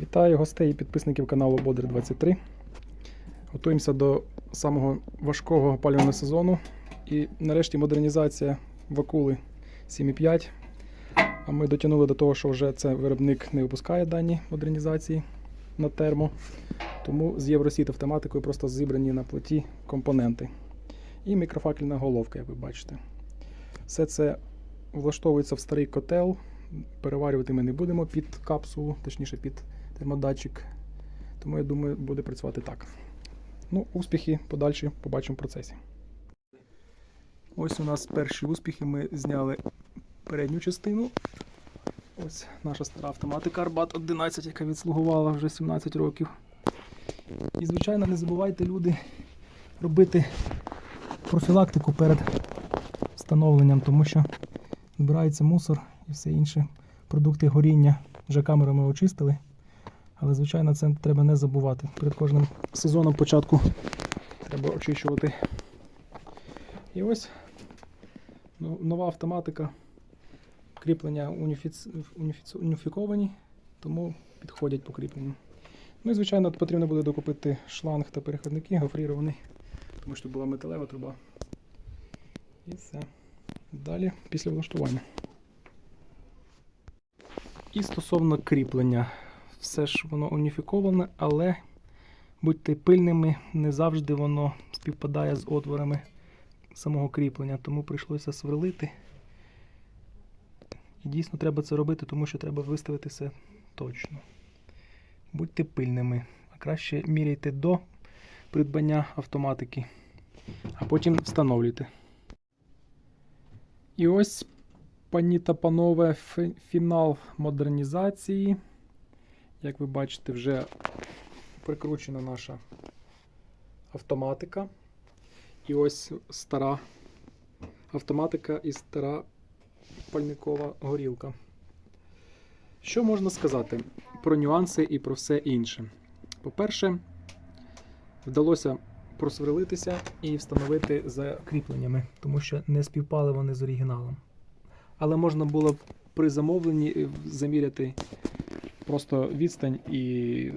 Вітаю гостей і підписників каналу Бодр 23. Готуємося до самого важкого опалювального сезону. І нарешті модернізація вакули 7.5. А ми дотягнули до того, що вже це виробник не випускає дані модернізації на термо. Тому з Євросіт автоматикою просто зібрані на плиті компоненти. І мікрофакельна головка, як ви бачите. Все це влаштовується в старий котел. Переварювати ми не будемо під капсулу, точніше під термодатчик. Тому я думаю, буде працювати так. Ну, успіхи подальші побачимо в процесі. Ось у нас перші успіхи. Ми зняли передню частину. Ось наша стара автоматика Арбат 11, яка відслугувала вже 17 років. І, звичайно, не забувайте, люди, робити профілактику перед встановленням, тому що збирається мусор і все інше. Продукти горіння вже камерами очистили. Але, звичайно, це треба не забувати. Перед кожним сезоном початку треба очищувати. І ось ну, нова автоматика. Кріплення уніфіц... уніфіковані, тому підходять по кріпленню. Ну і, звичайно, потрібно буде докупити шланг та переходники гофрірований, тому що була металева труба. І все. Далі після влаштування. І стосовно кріплення, все ж воно уніфіковане, але будьте пильними, не завжди воно співпадає з отворами самого кріплення, тому прийшлося сверлити. І дійсно треба це робити, тому що треба виставити все точно. Будьте пильними, а краще міряйте до придбання автоматики, а потім встановлюйте. І ось пані та панове, фінал модернізації. Як ви бачите, вже прикручена наша автоматика. І ось стара автоматика і стара пальникова горілка. Що можна сказати про нюанси і про все інше? По-перше, вдалося просверлитися і встановити за кріпленнями, тому що не співпали вони з оригіналом. Але можна було при замовленні е, заміряти просто відстань і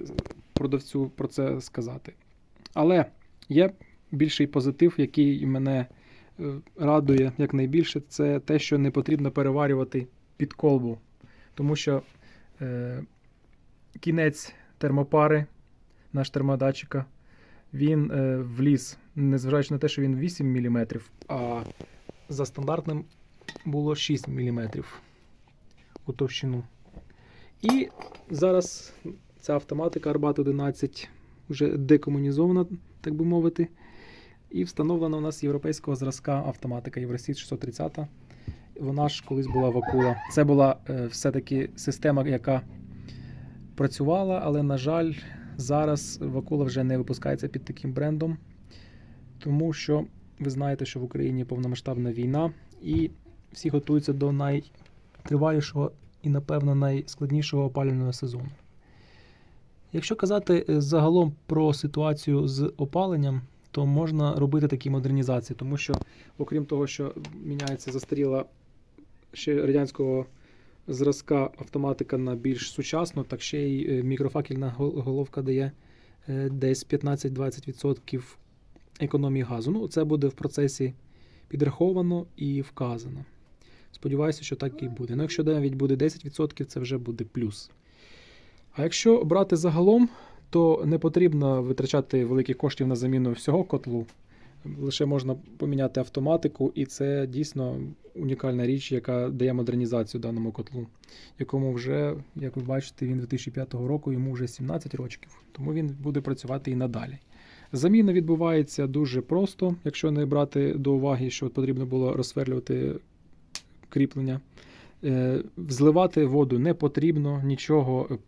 продавцю про це сказати. Але є більший позитив, який мене е, радує якнайбільше, це те, що не потрібно переварювати під колбу. Тому що е, кінець термопари, наш термодатчика, він е, вліз, незважаючи на те, що він 8 мм, а за стандартним було 6 мм у товщину. І зараз ця автоматика Arbat 11 вже декомунізована, так би мовити. І встановлена у нас європейського зразка автоматика Євросіт 630. Вона ж колись була вакула. Це була е, все-таки система, яка працювала, але, на жаль, зараз вакула вже не випускається під таким брендом, тому що ви знаєте, що в Україні повномасштабна війна, і всі готуються до найтривалішого і, напевно, найскладнішого опалювального сезону. Якщо казати е, загалом про ситуацію з опаленням, то можна робити такі модернізації, тому що, окрім того, що міняється застаріла ще радянського зразка автоматика на більш сучасну, так ще й е, мікрофакельна головка дає е, десь 15-20% економії газу. Ну, це буде в процесі підраховано і вказано. Сподіваюся, що так і буде. Ну, якщо навіть буде 10%, це вже буде плюс. А якщо брати загалом, то не потрібно витрачати великих коштів на заміну всього котлу. Лише можна поміняти автоматику, і це дійсно унікальна річ, яка дає модернізацію даному котлу, якому вже, як ви бачите, він 2005 року, йому вже 17 років, тому він буде працювати і надалі. Заміна відбувається дуже просто, якщо не брати до уваги, що потрібно було розсверлювати кріплення. Е, Зливати воду не потрібно, нічого е,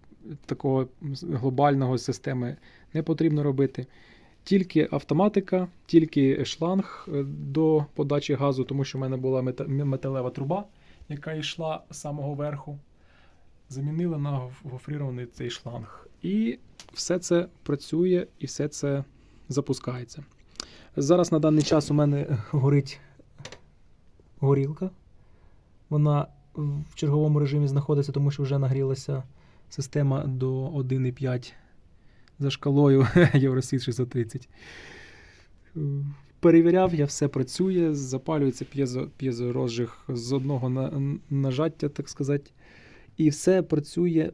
такого глобального системи не потрібно робити. Тільки автоматика, тільки шланг е, до подачі газу, тому що в мене була металева труба, яка йшла з самого верху. Замінили на гофрірований цей шланг. І все це працює і все це запускається. Зараз на даний час у мене горить горілка. Вона в черговому режимі знаходиться, тому що вже нагрілася система до 1,5 за шкалою Євросіт 630. Е, Перевіряв, я все працює, запалюється п'єзо, п'єзорозжиг з одного на, нажаття, так сказати. І все працює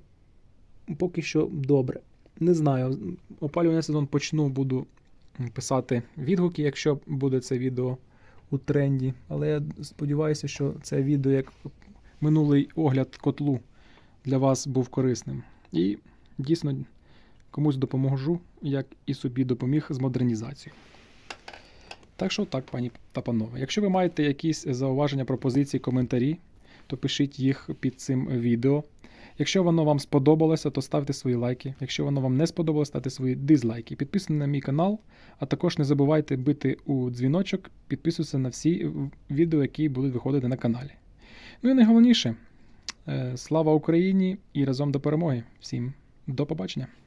поки що добре. Не знаю, опалювальний сезон почну, буду писати відгуки, якщо буде це відео у тренді. Але я сподіваюся, що це відео як минулий огляд котлу для вас був корисним. І дійсно комусь допоможу, як і собі допоміг з модернізацією. Так що так, пані та панове. Якщо ви маєте якісь зауваження, пропозиції, коментарі, то пишіть їх під цим відео. Якщо воно вам сподобалося, то ставте свої лайки. Якщо воно вам не сподобалося, ставте свої дизлайки. Підписуйтесь на мій канал, а також не забувайте бити у дзвіночок, підписуйтесь на всі відео, які будуть виходити на каналі. Ну і найголовніше, е, слава Україні і разом до перемоги. Всім до побачення!